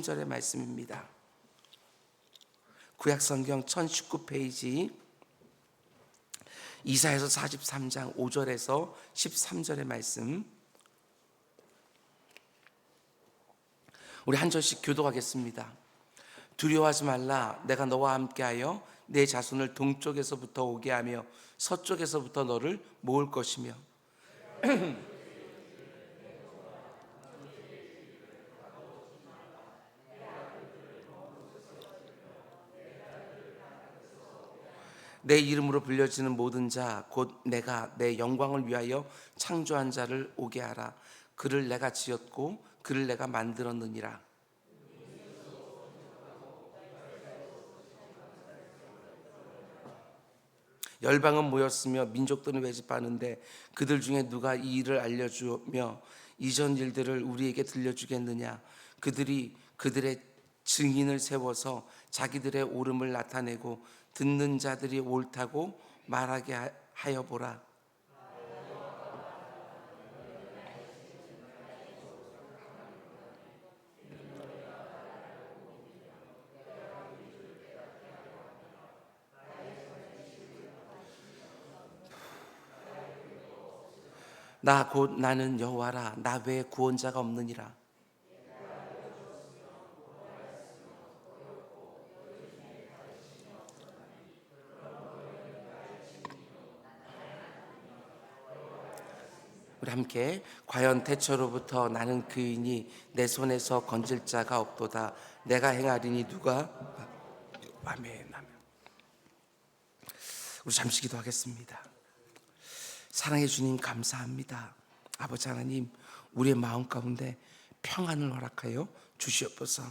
13절의 말씀입니다. 구약 성경 1019페이지 이사에서 43장 5절에서 13절의 말씀 우리 한 절씩 교도하겠습니다. 두려워하지 말라 내가 너와 함께하여 내 자손을 동쪽에서부터 오게 하며 서쪽에서부터 너를 모을 것이며 내 이름으로 불려지는 모든 자 곧 내가 내 영광을 위하여 창조한 자를 오게 하라. 그를 내가 지었고 그를 내가 만들었느니라. 열방은 모였으며 민족들은 외집하는데 그들 중에 누가 이 일을 알려주며 이전 일들을 우리에게 들려주겠느냐? 그들이 그들의 증인을 세워서 자기들의 옳음을 나타내고 듣는 자들이 옳다고 말하게 하- 하여 보라. 나 곧 나는 여호와라. 나 외에 구원자가 없느니라 우리 함께 과연 태초로부터 나는 그인이 내 손에서 건질 자가 없도다. 내가 행하리니 누가? 아멘 아멘. 우리 잠시 기도하겠습니다. 사랑해 주님 감사합니다. 아버지 하나님 우리의 마음 가운데 평안을 허락하여 주시옵소서.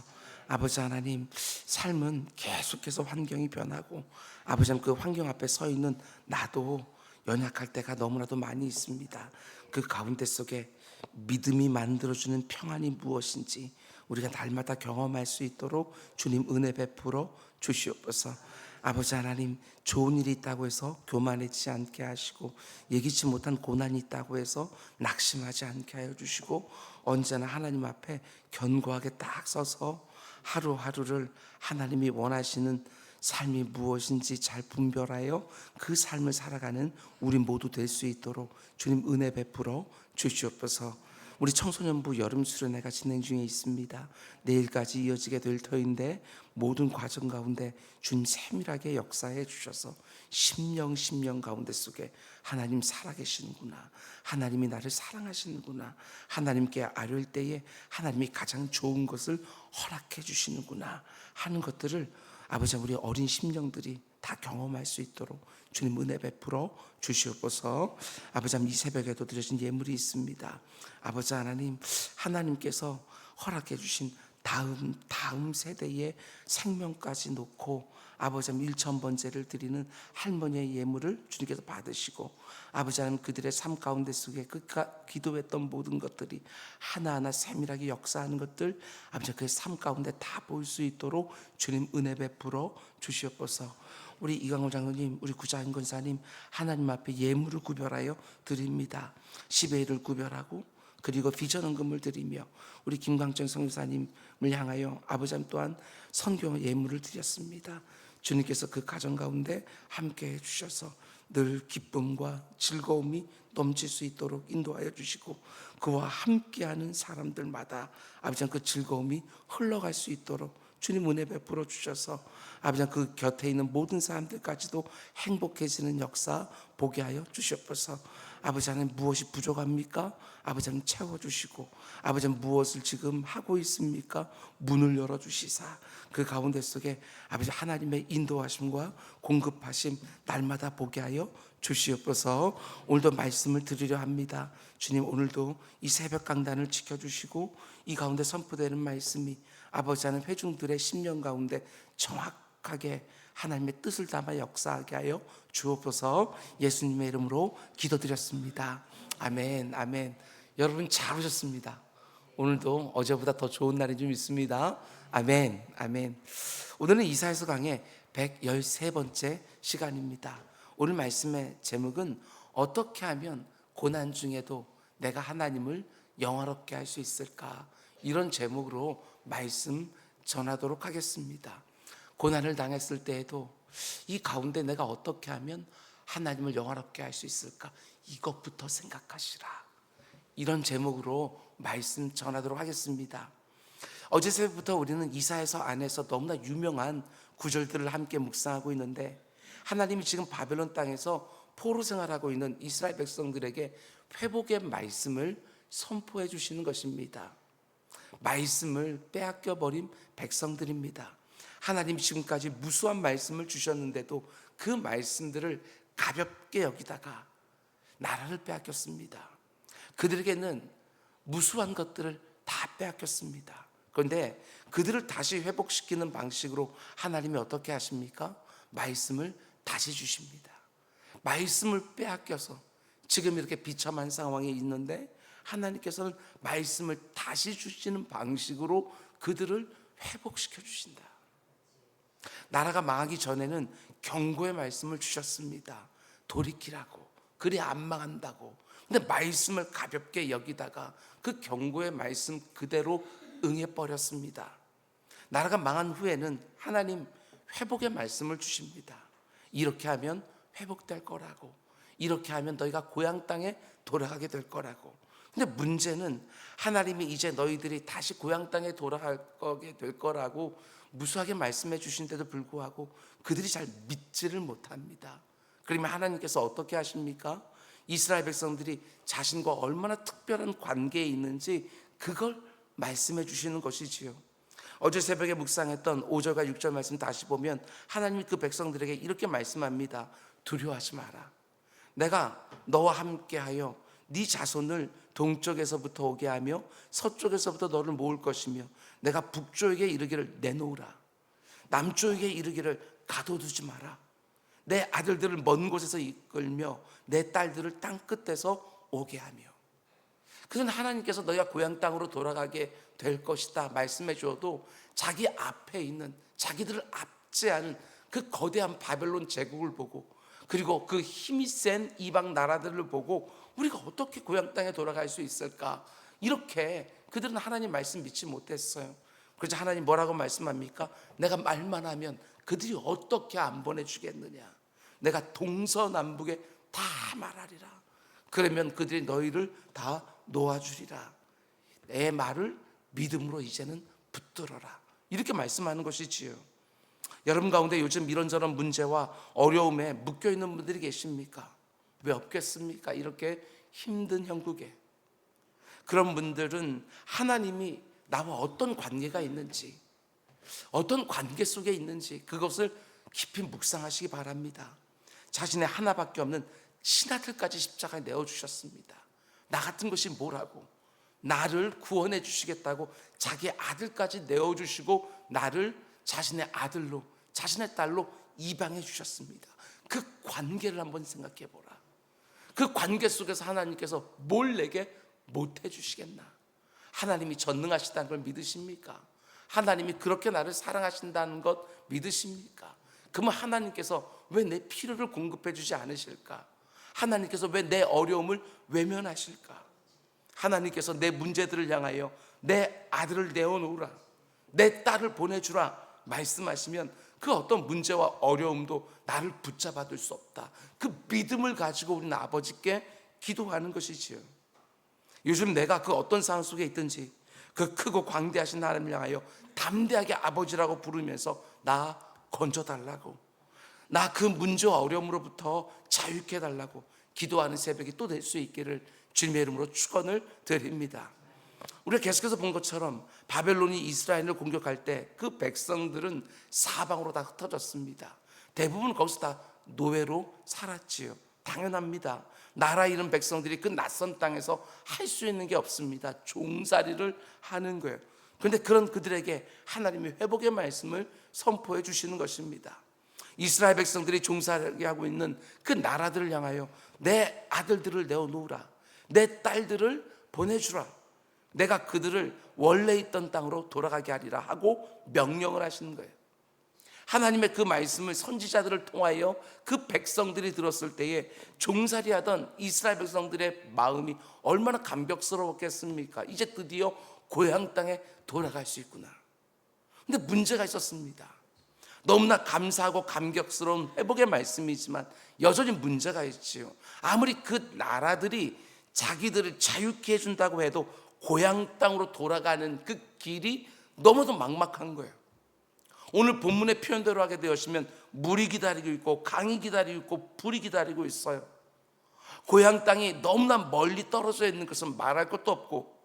아버지 하나님 삶은 계속해서 환경이 변하고 아버지 하나님 그 환경 앞에 서 있는 나도 연약할 때가 너무나도 많이 있습니다. 그 가운데 속에 믿음이 만들어주는 평안이 무엇인지 우리가 날마다 경험할 수 있도록 주님 은혜 베풀어 주시옵소서. 아버지 하나님 좋은 일이 있다고 해서 교만해지지 않게 하시고 예기치 못한 고난이 있다고 해서 낙심하지 않게 하여 주시고 언제나 하나님 앞에 견고하게 딱 서서 하루하루를 하나님이 원하시는 삶이 무엇인지 잘 분별하여 그 삶을 살아가는 우리 모두 될 수 있도록 주님 은혜 베풀어 주시옵소서. 우리 청소년부 여름 수련회가 진행 중에 있습니다. 내일까지 이어지게 될 터인데 모든 과정 가운데 주님 세밀하게 역사해 주셔서 심령 심령 가운데 속에 하나님 살아계시는구나. 하나님이 나를 사랑하시는구나. 하나님께 아뢰을 때에 하나님이 가장 좋은 것을 허락해 주시는구나 하는 것들을 아버지 우리 어린 심령들이 다 경험할 수 있도록 주님 은혜 베풀어 주시옵소서. 아버지 이 새벽에도 드려진 예물이 있습니다. 아버지 하나님 하나님께서 허락해 주신 다음 다음 세대의 생명까지 놓고 아버지 하나님 1천 번째를 드리는 할머니의 예물을 주님께서 받으시고 아버지 하나님 그들의 삶 가운데 속에 그 가- 기도했던 모든 것들이 하나하나 세밀하게 역사하는 것들 아버지 그 삶 가운데 다 볼 수 있도록 주님 은혜 베풀어 주시옵소서. 우리 이강호 장로님, 우리 구자인 권사님 하나님 앞에 예물을 구별하여 드립니다. 10의 1을 구별하고 그리고 비전 헌금을 드리며 우리 김광정 성교사님을 향하여 아버지 또한 선교 예물을 드렸습니다. 주님께서 그 가정 가운데 함께 해 주셔서 늘 기쁨과 즐거움이 넘칠 수 있도록 인도하여 주시고 그와 함께하는 사람들마다 아버지 그 즐거움이 흘러갈 수 있도록 주님 은혜 베풀어 주셔서 아버지 그 곁에 있는 모든 사람들까지도 행복해지는 역사 보게 하여 주시옵소서. 아버지 하나님 무엇이 부족합니까? 아버지 하나님 채워주시고 아버지 하나님 무엇을 지금 하고 있습니까? 문을 열어주시사 그 가운데 속에 아버지 하나님의 인도하심과 공급하심 날마다 보게 하여 주시옵소서 오늘도 말씀을 드리려 합니다 주님 오늘도 이 새벽 강단을 지켜주시고 이 가운데 선포되는 말씀이 아버지 하나님 회중들의 심령 가운데 정확하게 하나님의 뜻을 담아 역사하게 하여 주옵소서 예수님의 이름으로 기도드렸습니다. 아멘, 아멘. 여러분 잘 오셨습니다. 오늘도 어제보다 더 좋은 날이 좀 있습니다. 아멘, 아멘. 오늘은 이사에서 강의 113번째 시간입니다. 오늘 말씀의 제목은 어떻게 하면 고난 중에도 내가 하나님을 영화롭게 할 수 있을까? 이런 제목으로 말씀 전하도록 하겠습니다. 고난을 당했을 때에도 이 가운데 내가 어떻게 하면 하나님을 영화롭게 할 수 있을까? 이것부터 생각하시라. 이런 제목으로 말씀 전하도록 하겠습니다. 어제 새벽부터 우리는 이사에서 안에서 너무나 유명한 구절들을 함께 묵상하고 있는데 하나님이 지금 바벨론 땅에서 포로 생활하고 있는 이스라엘 백성들에게 회복의 말씀을 선포해 주시는 것입니다. 말씀을 빼앗겨 버린 백성들입니다. 하나님이 지금까지 무수한 말씀을 주셨는데도 그 말씀들을 가볍게 여기다가 나라를 빼앗겼습니다. 그들에게는 무수한 것들을 다 빼앗겼습니다. 그런데 그들을 다시 회복시키는 방식으로 하나님이 어떻게 하십니까? 말씀을 다시 주십니다. 말씀을 빼앗겨서 지금 이렇게 비참한 상황에 있는데 하나님께서는 말씀을 다시 주시는 방식으로 그들을 회복시켜 주신다. 나라가 망하기 전에는 경고의 말씀을 주셨습니다. 돌이키라고. 그래 안 망한다고. 근데 말씀을 가볍게 여기다가 그 경고의 말씀 그대로 응해 버렸습니다. 나라가 망한 후에는 하나님 회복의 말씀을 주십니다. 이렇게 하면 회복될 거라고. 이렇게 하면 너희가 고향 땅에 돌아가게 될 거라고. 근데 문제는 하나님이 이제 너희들이 다시 고향 땅에 돌아갈 거게 될 거라고 무수하게 말씀해 주신데도 불구하고 그들이 잘 믿지를 못합니다. 그러면 하나님께서 어떻게 하십니까? 이스라엘 백성들이 자신과 얼마나 특별한 관계에 있는지 그걸 말씀해 주시는 것이지요. 어제 새벽에 묵상했던 5절과 6절 말씀 다시 보면 하나님이 그 백성들에게 이렇게 말씀합니다. 두려워하지 마라. 내가 너와 함께하여 네 자손을 동쪽에서부터 오게 하며 서쪽에서부터 너를 모을 것이며 내가 북쪽에 이르기를 내놓으라. 남쪽에 이르기를 가둬두지 마라. 내 아들들을 먼 곳에서 이끌며 내 딸들을 땅 끝에서 오게 하며 그는 하나님께서 너희가 고향 땅으로 돌아가게 될 것이다 말씀해 주어도 자기 앞에 있는 자기들을 압제하는 그 거대한 바벨론 제국을 보고 그리고 그 힘이 센 이방 나라들을 보고 우리가 어떻게 고향 땅에 돌아갈 수 있을까 이렇게 그들은 하나님 말씀 믿지 못했어요. 그래서 하나님 뭐라고 말씀합니까? 내가 말만 하면 그들이 어떻게 안 보내주겠느냐? 내가 동서남북에 다 말하리라. 그러면 그들이 너희를 다 놓아주리라. 내 말을 믿음으로 이제는 붙들어라. 이렇게 말씀하는 것이지요. 여러분 가운데 요즘 이런저런 문제와 어려움에 묶여 있는 분들이 계십니까? 왜 없겠습니까? 이렇게 힘든 형국에 그런 분들은 하나님이 나와 어떤 관계가 있는지 어떤 관계 속에 있는지 그것을 깊이 묵상하시기 바랍니다. 자신의 하나밖에 없는 신하들까지 십자가에 내어 주셨습니다. 나 같은 것이 뭐라고? 나를 구원해 주시겠다고 자기 아들까지 내어 주시고 나를 자신의 아들로 자신의 딸로 이방해 주셨습니다. 그 관계를 한번 생각해 보라. 그 관계 속에서 하나님께서 뭘 내게 못 해 주시겠나? 하나님이 전능하시다는 걸 믿으십니까? 하나님이 그렇게 나를 사랑하신다는 것 믿으십니까? 그러면 하나님께서 왜 내 필요를 공급해 주지 않으실까? 하나님께서 왜 내 어려움을 외면하실까? 하나님께서 내 문제들을 향하여 내 아들을 내어놓으라. 내 딸을 보내주라. 말씀하시면 그 어떤 문제와 어려움도 나를 붙잡아둘 수 없다. 그 믿음을 가지고 우리는 아버지께 기도하는 것이지요. 요즘 내가 그 어떤 상황 속에 있든지 그 크고 광대하신 하나님을 향하여 담대하게 아버지라고 부르면서 나 건져달라고 나 그 문제와 어려움으로부터 자유케 해달라고 기도하는 새벽이 또 될 수 있기를 주님의 이름으로 축원을 드립니다. 우리가 계속해서 본 것처럼 바벨론이 이스라엘을 공격할 때 그 백성들은 사방으로 다 흩어졌습니다. 대부분 거기서 다 노예로 살았지요. 당연합니다. 나라 잃은 백성들이 그 낯선 땅에서 할 수 있는 게 없습니다. 종살이를 하는 거예요. 그런데 그런 그들에게 하나님이 회복의 말씀을 선포해 주시는 것입니다. 이스라엘 백성들이 종살이하고 있는 그 나라들을 향하여 내 아들들을 내어놓으라. 내 딸들을 보내주라. 내가 그들을 원래 있던 땅으로 돌아가게 하리라 하고 명령을 하시는 거예요. 하나님의 그 말씀을 선지자들을 통하여 그 백성들이 들었을 때에 종살이하던 이스라엘 백성들의 마음이 얼마나 감격스러웠겠습니까? 이제 드디어 고향 땅에 돌아갈 수 있구나. 근데 문제가 있었습니다. 너무나 감사하고 감격스러운 회복의 말씀이지만 여전히 문제가 있지요. 아무리 그 나라들이 자기들을 자유케 해준다고 해도 고향 땅으로 돌아가는 그 길이 너무도 막막한 거예요. 오늘 본문의 표현대로 하게 되었으면 물이 기다리고 있고 강이 기다리고 있고 불이 기다리고 있어요. 고향 땅이 너무나 멀리 떨어져 있는 것은 말할 것도 없고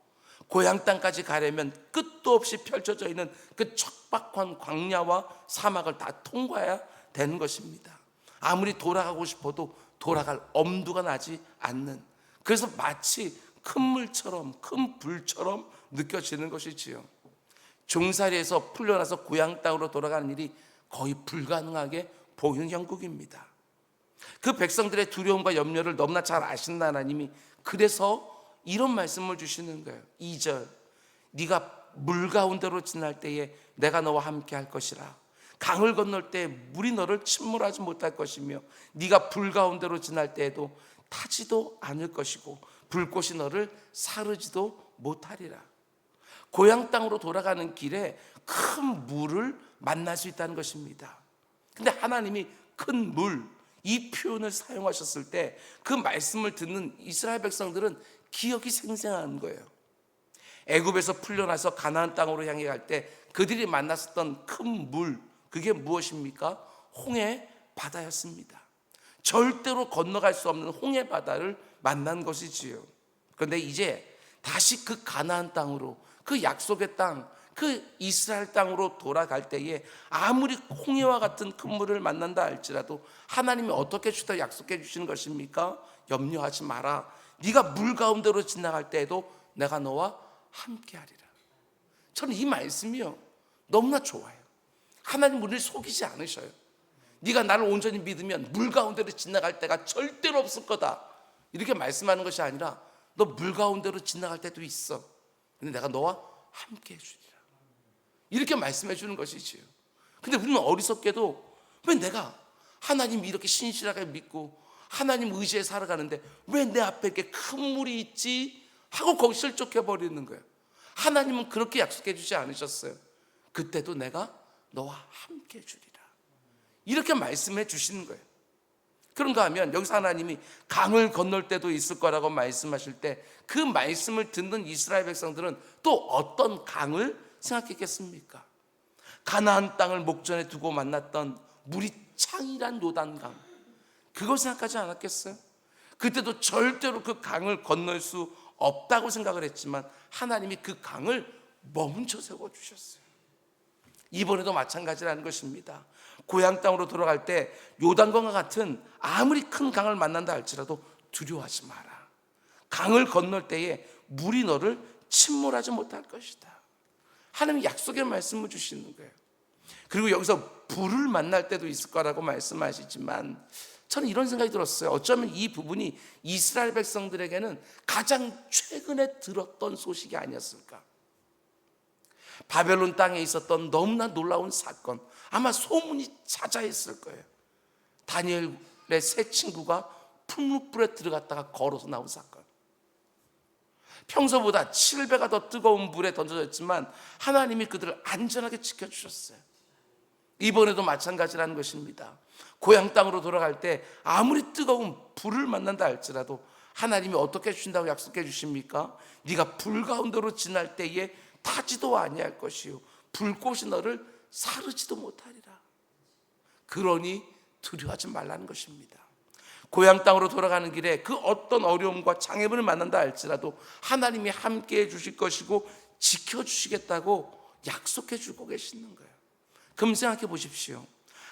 고향 땅까지 가려면 끝도 없이 펼쳐져 있는 그 척박한 광야와 사막을 다 통과해야 되는 것입니다. 아무리 돌아가고 싶어도 돌아갈 엄두가 나지 않는 그래서 마치 큰 물처럼 큰 불처럼 느껴지는 것이지요. 종살이에서 풀려나서 고향 땅으로 돌아가는 일이 거의 불가능하게 보이는 형국입니다. 그 백성들의 두려움과 염려를 너무나 잘 아시는 하나님이 그래서 이런 말씀을 주시는 거예요. 2절. 네가 물 가운데로 지날 때에 내가 너와 함께 할 것이라. 강을 건널 때 물이 너를 침몰하지 못할 것이며 네가 불 가운데로 지날 때에도 타지도 않을 것이고 불꽃이 너를 사르지도 못하리라. 고향 땅으로 돌아가는 길에 큰 물을 만날 수 있다는 것입니다. 근데 하나님이 큰 물, 이 표현을 사용하셨을 때 그 말씀을 듣는 이스라엘 백성들은 기억이 생생한 거예요. 애굽에서 풀려나서 가나안 땅으로 향해 갈 때 그들이 만났었던 큰 물, 그게 무엇입니까? 홍해 바다였습니다. 절대로 건너갈 수 없는 홍해 바다를 만난 것이지요. 그런데 이제 다시 그 가나안 땅으로 그 약속의 땅, 그 이스라엘 땅으로 돌아갈 때에 아무리 홍해와 같은 큰 물을 만난다 할지라도 하나님이 어떻게 주다 약속해 주시는 것입니까? 염려하지 마라. 네가 물 가운데로 지나갈 때에도 내가 너와 함께하리라. 저는 이 말씀이요 너무나 좋아요. 하나님 우리를 속이지 않으셔요. 네가 나를 온전히 믿으면 물 가운데로 지나갈 때가 절대로 없을 거다. 이렇게 말씀하는 것이 아니라 너 물 가운데로 지나갈 때도 있어. 근데 내가 너와 함께 해주리라. 이렇게 말씀해 주는 것이지요. 근데 우리는 어리석게도 왜 내가 하나님 이렇게 신실하게 믿고 하나님 의지에 살아가는데 왜 내 앞에 이렇게 큰 물이 있지? 하고 거기 실족해 버리는 거예요. 하나님은 그렇게 약속해 주지 않으셨어요. 그때도 내가 너와 함께 해주리라. 이렇게 말씀해 주시는 거예요. 그런가 하면 여기서 하나님이 강을 건널 때도 있을 거라고 말씀하실 때 그 말씀을 듣는 이스라엘 백성들은 또 어떤 강을 생각했겠습니까? 가나안 땅을 목전에 두고 만났던 물이 창이란 요단강. 그걸 생각하지 않았겠어요? 그때도 절대로 그 강을 건널 수 없다고 생각을 했지만 하나님이 그 강을 멈춰 세워 주셨어요. 이번에도 마찬가지라는 것입니다. 고향 땅으로 돌아갈 때 요단강과 같은 아무리 큰 강을 만난다 할지라도 두려워하지 마라. 강을 건널 때에 물이 너를 침몰하지 못할 것이다. 하나님 약속의 말씀을 주시는 거예요. 그리고 여기서 불을 만날 때도 있을 거라고 말씀하시지만 저는 이런 생각이 들었어요. 어쩌면 이 부분이 이스라엘 백성들에게는 가장 최근에 들었던 소식이 아니었을까. 바벨론 땅에 있었던 너무나 놀라운 사건. 아마 소문이 자자했을 거예요. 다니엘의 세 친구가 풀무불에 들어갔다가 걸어서 나온 사건. 평소보다 7배가 더 뜨거운 물에 던져졌지만 하나님이 그들을 안전하게 지켜주셨어요. 이번에도 마찬가지라는 것입니다. 고향 땅으로 돌아갈 때 아무리 뜨거운 불을 만난다 할지라도 하나님이 어떻게 주신다고 약속해 주십니까? 네가 불 가운데로 지날 때에 타지도 아니할 것이요 불꽃이 너를 사르지도 못하리라. 그러니 두려워하지 말라는 것입니다. 고향 땅으로 돌아가는 길에 그 어떤 어려움과 장애물을 만난다 할지라도 하나님이 함께 해 주실 것이고 지켜 주시겠다고 약속해 주고 계시는 거예요. 그럼 생각해 보십시오.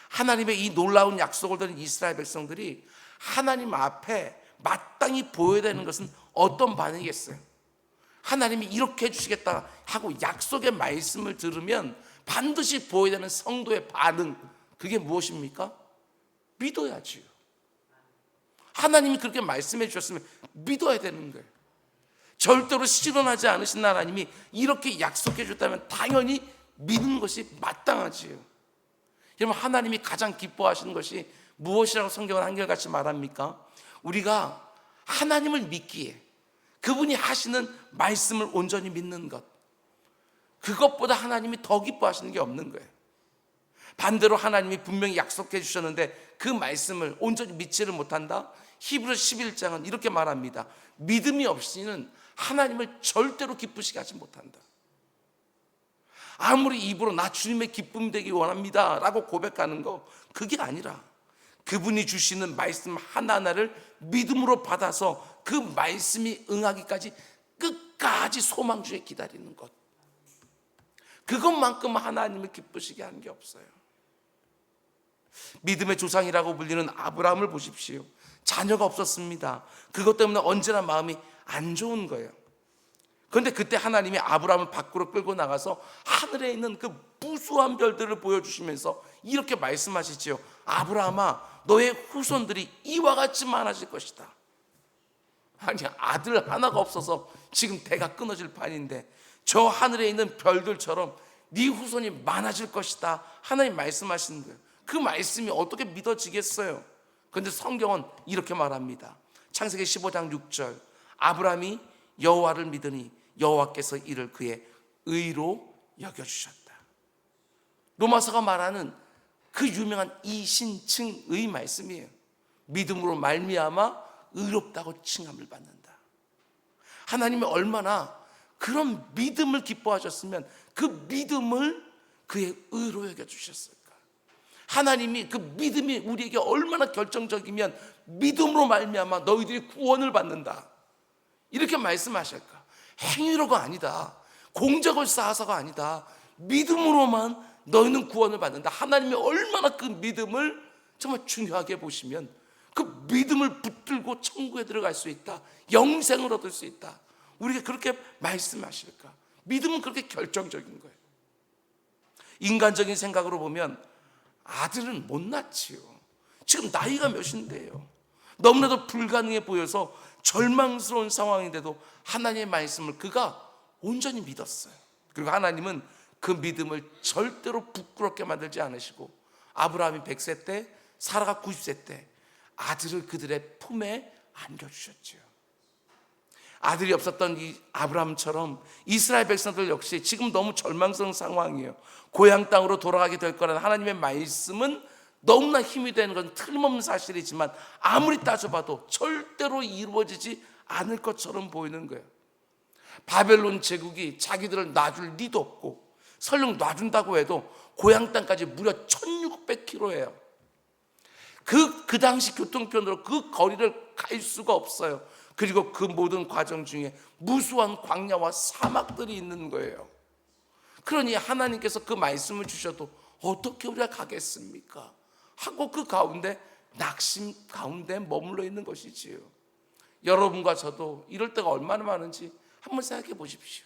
하나님의 이 놀라운 약속을 들은 이스라엘 백성들이 하나님 앞에 마땅히 보여야 되는 것은 어떤 반응이겠어요? 하나님이 이렇게 해주시겠다 하고 약속의 말씀을 들으면 반드시 보여야 되는 성도의 반응, 그게 무엇입니까? 믿어야지요. 하나님이 그렇게 말씀해 주셨으면 믿어야 되는 거예요. 절대로 실현하지 않으신 하나님이 이렇게 약속해 줬다면 당연히 믿는 것이 마땅하지요. 여러분 하나님이 가장 기뻐하시는 것이 무엇이라고 성경은 한결같이 말합니까? 우리가 하나님을 믿기에 그분이 하시는 말씀을 온전히 믿는 것. 그것보다 하나님이 더 기뻐하시는 게 없는 거예요. 반대로 하나님이 분명히 약속해 주셨는데 그 말씀을 온전히 믿지를 못한다. 히브리 11장은 이렇게 말합니다. 믿음이 없이는 하나님을 절대로 기쁘시게 하지 못한다. 아무리 입으로 나 주님의 기쁨 되기 원합니다. 라고 고백하는 거, 그게 아니라 그분이 주시는 말씀 하나하나를 믿음으로 받아서 그 말씀이 응하기까지 끝까지 소망 주에 기다리는 것. 그것만큼 하나님을 기쁘시게 하는 게 없어요. 믿음의 조상이라고 불리는 아브라함을 보십시오. 자녀가 없었습니다. 그것 때문에 언제나 마음이 안 좋은 거예요. 그런데 그때 하나님이 아브라함을 밖으로 끌고 나가서 하늘에 있는 그 무수한 별들을 보여주시면서 이렇게 말씀하시지요. 아브라함아, 너의 후손들이 이와 같이 많아질 것이다. 아니, 아들 하나가 없어서 지금 대가 끊어질 판인데 저 하늘에 있는 별들처럼 네 후손이 많아질 것이다. 하나님 말씀하시는 거예요. 그 말씀이 어떻게 믿어지겠어요? 그런데 성경은 이렇게 말합니다. 창세기 15장 6절. 아브라함이 여호와를 믿으니 여호와께서 이를 그의 의로 여겨 주셨다. 로마서가 말하는 그 유명한 이신층의 말씀이에요. 믿음으로 말미암아 의롭다고 칭함을 받는다. 하나님이 얼마나 그런 믿음을 기뻐하셨으면 그 믿음을 그의 의로 여겨 주셨을까? 하나님이 그 믿음이 우리에게 얼마나 결정적이면 믿음으로 말미암아 너희들이 구원을 받는다. 이렇게 말씀하실까? 행위로가 아니다. 공적을 쌓아서가 아니다. 믿음으로만 너희는 구원을 받는다. 하나님이 얼마나 그 믿음을 정말 중요하게 보시면 그 믿음을 붙들고 천국에 들어갈 수 있다. 영생을 얻을 수 있다. 우리가 그렇게 말씀하실까? 믿음은 그렇게 결정적인 거예요. 인간적인 생각으로 보면 아들은 못 낳지요. 지금 나이가 몇인데요. 너무나도 불가능해 보여서 절망스러운 상황인데도 하나님의 말씀을 그가 온전히 믿었어요. 그리고 하나님은 그 믿음을 절대로 부끄럽게 만들지 않으시고 아브라함이 100세 때 사라가 90세 때 아들을 그들의 품에 안겨주셨죠. 아들이 없었던 이 아브라함처럼 이스라엘 백성들 역시 지금 너무 절망스러운 상황이에요. 고향 땅으로 돌아가게 될 거라는 하나님의 말씀은 너무나 힘이 되는 건 틀림없는 사실이지만 아무리 따져봐도 절대로 이루어지지 않을 것처럼 보이는 거예요. 바벨론 제국이 자기들을 놔줄 리도 없고 설령 놔준다고 해도 고향 땅까지 무려 1600km예요. 그, 그 당시 교통편으로 그 거리를 갈 수가 없어요. 그리고 그 모든 과정 중에 무수한 광야와 사막들이 있는 거예요. 그러니 하나님께서 그 말씀을 주셔도 어떻게 우리가 가겠습니까? 하고 그 가운데 낙심 가운데 머물러 있는 것이지요. 여러분과 저도 이럴 때가 얼마나 많은지 한번 생각해 보십시오.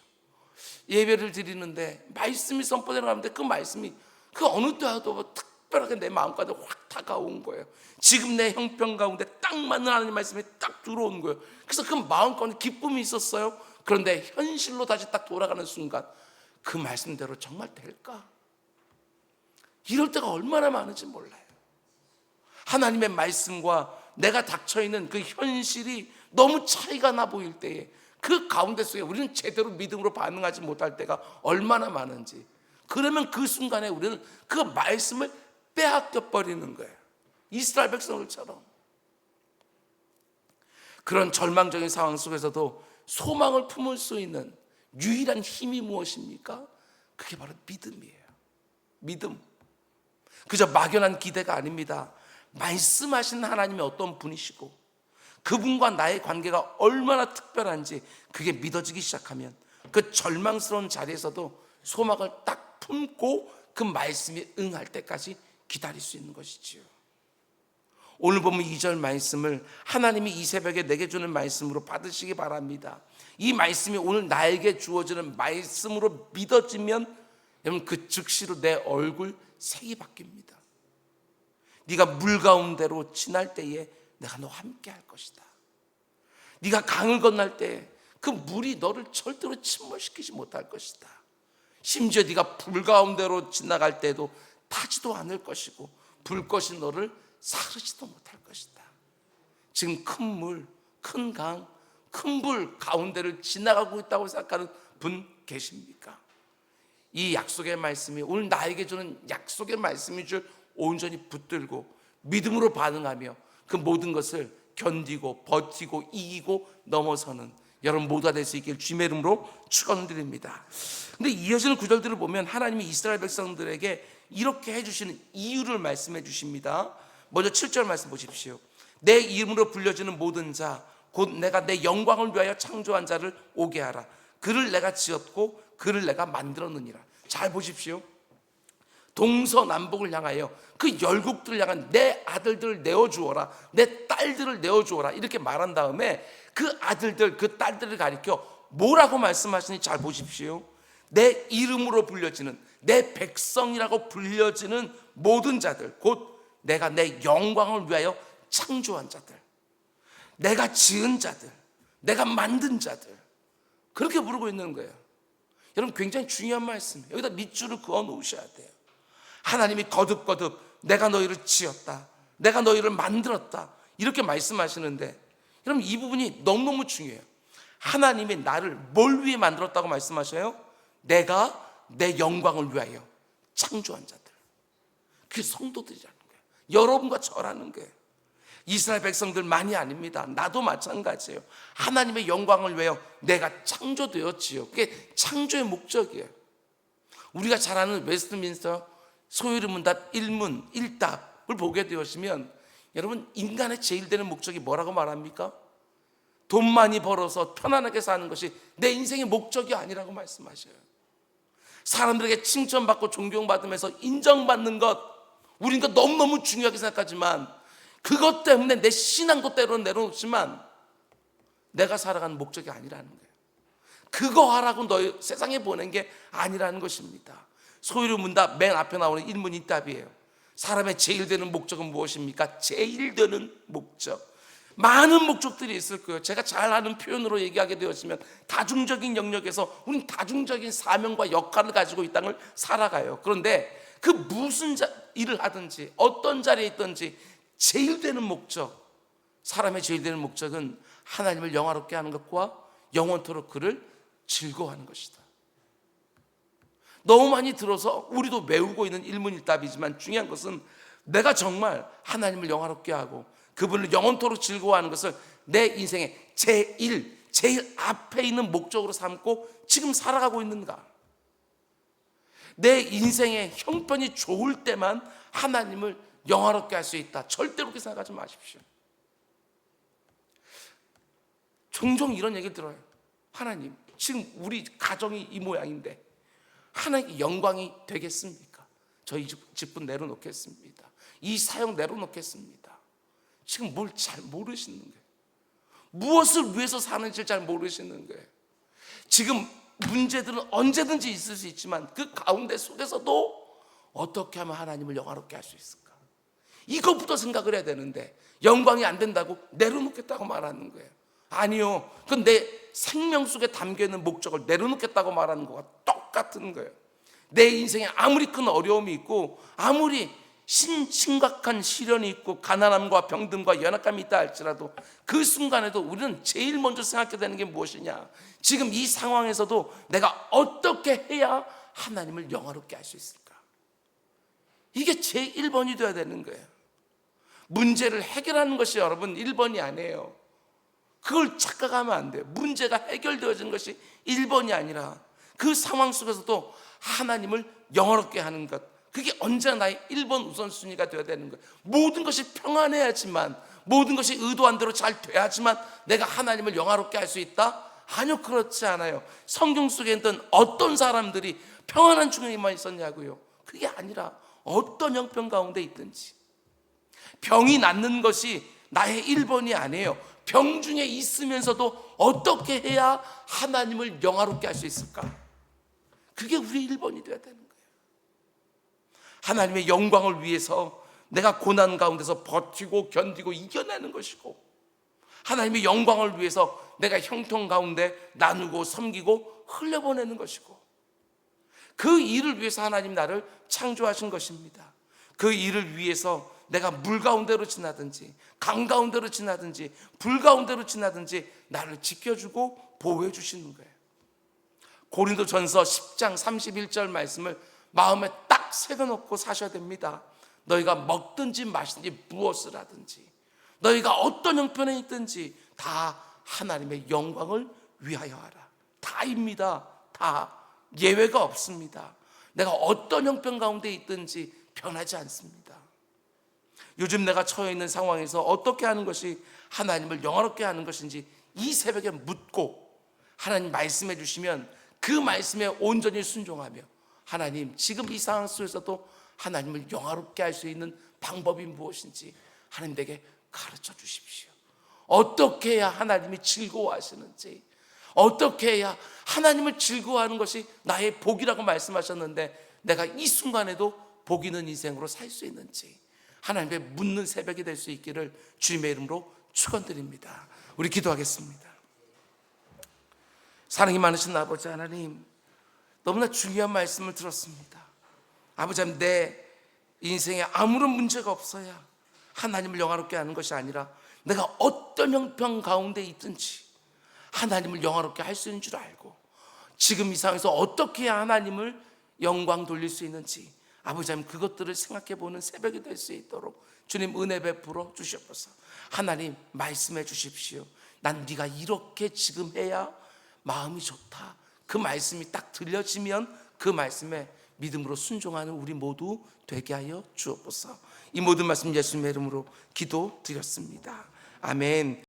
예배를 드리는데 말씀이 선포되어 가는데 그 말씀이 그 어느 때와도 특 별하게 내 마음까지 확 다가온 거예요. 지금 내 형편 가운데 딱 맞는 하나님 말씀이 딱 들어온 거예요. 그래서 그 마음 가운데 기쁨이 있었어요. 그런데 현실로 다시 딱 돌아가는 순간 그 말씀대로 정말 될까? 이럴 때가 얼마나 많은지 몰라요. 하나님의 말씀과 내가 닥쳐 있는 그 현실이 너무 차이가 나 보일 때에 그 가운데 속에 우리는 제대로 믿음으로 반응하지 못할 때가 얼마나 많은지 그러면 그 순간에 우리는 그 말씀을 빼앗겨 버리는 거예요. 이스라엘 백성들처럼 그런 절망적인 상황 속에서도 소망을 품을 수 있는 유일한 힘이 무엇입니까? 그게 바로 믿음이에요. 믿음. 그저 막연한 기대가 아닙니다. 말씀하신 하나님이 어떤 분이시고 그분과 나의 관계가 얼마나 특별한지 그게 믿어지기 시작하면 그 절망스러운 자리에서도 소망을 딱 품고 그 말씀이 응할 때까지 기다릴 수 있는 것이지요. 오늘 보면 2절 말씀을 하나님이 이 새벽에 내게 주는 말씀으로 받으시기 바랍니다. 이 말씀이 오늘 나에게 주어지는 말씀으로 믿어지면 그 즉시로 내 얼굴 색이 바뀝니다. 네가 물 가운데로 지날 때에 내가 너와 함께 할 것이다. 네가 강을 건널 때그 물이 너를 절대로 침몰시키지 못할 것이다. 심지어 네가 불 가운데로 지나갈 때도 타지도 않을 것이고 불것이 너를 사르지도 못할 것이다. 지금 큰 물, 큰 강, 큰 불 가운데를 지나가고 있다고 생각하는 분 계십니까? 이 약속의 말씀이 오늘 나에게 주는 약속의 말씀인 줄 온전히 붙들고 믿음으로 반응하며 그 모든 것을 견디고 버티고 이기고 넘어서는 여러분 모두가 될 수 있길 주님의 이름으로 축원드립니다. 근데 이어지는 구절들을 보면 하나님이 이스라엘 백성들에게 이렇게 해주시는 이유를 말씀해 주십니다. 먼저 7절 말씀 보십시오. 내 이름으로 불려지는 모든 자, 곧 내가 내 영광을 위하여 창조한 자를 오게 하라. 그를 내가 지었고 그를 내가 만들었느니라. 잘 보십시오. 동서남북을 향하여 그 열국들을 향한 내 아들들을 내어 주어라. 내 딸들을 내어 주어라. 이렇게 말한 다음에 그 아들들, 그 딸들을 가리켜 뭐라고 말씀하시니 잘 보십시오. 내 이름으로 불려지는 내 백성이라고 불려지는 모든 자들, 곧 내가 내 영광을 위하여 창조한 자들, 내가 지은 자들, 내가 만든 자들, 그렇게 부르고 있는 거예요. 여러분 굉장히 중요한 말씀이에요. 여기다 밑줄을 그어 놓으셔야 돼요. 하나님이 거듭거듭 내가 너희를 지었다. 내가 너희를 만들었다. 이렇게 말씀하시는데 여러분 이 부분이 너무너무 중요해요. 하나님이 나를 뭘 위해 만들었다고 말씀하셔요? 내가 내 영광을 위하여 창조한 자들. 그게 성도들이라는 거예요. 여러분과 저라는 거예요. 이스라엘 백성들만이 아닙니다. 나도 마찬가지예요. 하나님의 영광을 위하여 내가 창조되었지요. 그게 창조의 목적이에요. 우리가 잘 아는 웨스트민스터 소유리 문답 1문 1답을 보게 되었으면 여러분 인간의 제일 되는 목적이 뭐라고 말합니까? 돈 많이 벌어서 편안하게 사는 것이 내 인생의 목적이 아니라고 말씀하셔요. 사람들에게 칭찬받고 존경받으면서 인정받는 것 우린 그 너무너무 중요하게 생각하지만 그것 때문에 내 신앙도 때로는 내려놓지만 내가 살아가는 목적이 아니라는 거예요. 그거 하라고 너 세상에 보낸 게 아니라는 것입니다. 소유를 문답 맨 앞에 나오는 일문 이답이에요. 사람의 제일 되는 목적은 무엇입니까? 제일 되는 목적. 많은 목적들이 있을 거예요. 제가 잘 아는 표현으로 얘기하게 되었으면 다중적인 영역에서 우리는 다중적인 사명과 역할을 가지고 이 땅을 살아가요. 그런데 그 무슨 자, 일을 하든지 어떤 자리에 있든지 제일 되는 목적, 사람의 제일 되는 목적은 하나님을 영화롭게 하는 것과 영원토록 그를 즐거워하는 것이다. 너무 많이 들어서 우리도 외우고 있는 일문일답이지만 중요한 것은 내가 정말 하나님을 영화롭게 하고 그분을 영원토록 즐거워하는 것을 내 인생의 제일, 제일 앞에 있는 목적으로 삼고 지금 살아가고 있는가? 내 인생의 형편이 좋을 때만 하나님을 영화롭게 할 수 있다. 절대로 그렇게 생각하지 마십시오. 종종 이런 얘기를 들어요. 하나님, 지금 우리 가정이 이 모양인데 하나님께 영광이 되겠습니까? 저희 집, 집분 내려놓겠습니다. 이 사역 내려놓겠습니다. 지금 뭘 잘 모르시는 거예요. 무엇을 위해서 사는지 잘 모르시는 거예요. 지금 문제들은 언제든지 있을 수 있지만 그 가운데 속에서도 어떻게 하면 하나님을 영화롭게 할 수 있을까? 이것부터 생각을 해야 되는데 영광이 안 된다고 내려놓겠다고 말하는 거예요. 아니요. 그건 내 생명 속에 담겨 있는 목적을 내려놓겠다고 말하는 것과 똑같은 거예요. 내 인생에 아무리 큰 어려움이 있고 아무리 심, 심각한 시련이 있고 가난함과 병듦과 연약감이 있다 할지라도 그 순간에도 우리는 제일 먼저 생각해야 되는 게 무엇이냐? 지금 이 상황에서도 내가 어떻게 해야 하나님을 영화롭게 할 수 있을까? 이게 제 1번이 되어야 되는 거예요. 문제를 해결하는 것이 여러분 1번이 아니에요. 그걸 착각하면 안 돼요. 문제가 해결되어진 것이 1번이 아니라 그 상황 속에서도 하나님을 영화롭게 하는 것. 그게 언제나 나의 1번 우선순위가 되어야 되는 거예요. 모든 것이 평안해야지만, 모든 것이 의도한 대로 잘 돼야지만 내가 하나님을 영화롭게 할 수 있다? 아니요, 그렇지 않아요. 성경 속에 있던 어떤 사람들이 평안한 중에만 있었냐고요. 그게 아니라 어떤 형편 가운데 있든지. 병이 낫는 것이 나의 1번이 아니에요. 병 중에 있으면서도 어떻게 해야 하나님을 영화롭게 할 수 있을까? 그게 우리 1번이 되어야 되는 거예요. 하나님의 영광을 위해서 내가 고난 가운데서 버티고 견디고 이겨내는 것이고 하나님의 영광을 위해서 내가 형통 가운데 나누고 섬기고 흘려보내는 것이고 그 일을 위해서 하나님 나를 창조하신 것입니다. 그 일을 위해서 내가 물 가운데로 지나든지 강 가운데로 지나든지 불 가운데로 지나든지 나를 지켜주고 보호해 주시는 거예요. 고린도 전서 10장 31절 말씀을 마음에 딱 새겨놓고 사셔야 됩니다. 너희가 먹든지 마시든지 무엇을 하든지 너희가 어떤 형편에 있든지 다 하나님의 영광을 위하여 하라. 다입니다. 다 예외가 없습니다. 내가 어떤 형편 가운데 있든지 변하지 않습니다. 요즘 내가 처해 있는 상황에서 어떻게 하는 것이 하나님을 영화롭게 하는 것인지 이 새벽에 묻고 하나님 말씀해 주시면 그 말씀에 온전히 순종하며 하나님 지금 이 상황 속에서도 하나님을 영화롭게 할 수 있는 방법이 무엇인지 하나님 에게 가르쳐 주십시오. 어떻게 해야 하나님이 즐거워하시는지 어떻게 해야 하나님을 즐거워하는 것이 나의 복이라고 말씀하셨는데 내가 이 순간에도 복 있는 인생으로 살 수 있는지 하나님께 묻는 새벽이 될 수 있기를 주님의 이름으로 축원드립니다. 우리 기도하겠습니다. 사랑이 많으신 아버지 하나님 너무나 중요한 말씀을 들었습니다. 아버지 하나님 내 인생에 아무런 문제가 없어야 하나님을 영화롭게 하는 것이 아니라 내가 어떤 형편 가운데 있든지 하나님을 영화롭게 할 수 있는 줄 알고 지금 이 상황에서 어떻게 하나님을 영광 돌릴 수 있는지 아버지 하나님 그것들을 생각해 보는 새벽이 될 수 있도록 주님 은혜 베풀어 주시옵소서. 하나님 말씀해 주십시오. 난 네가 이렇게 지금 해야 마음이 좋다. 그 말씀이 딱 들려지면 그 말씀에 믿음으로 순종하는 우리 모두 되게 하여 주옵소서. 이 모든 말씀 예수님의 이름으로 기도 드렸습니다. 아멘.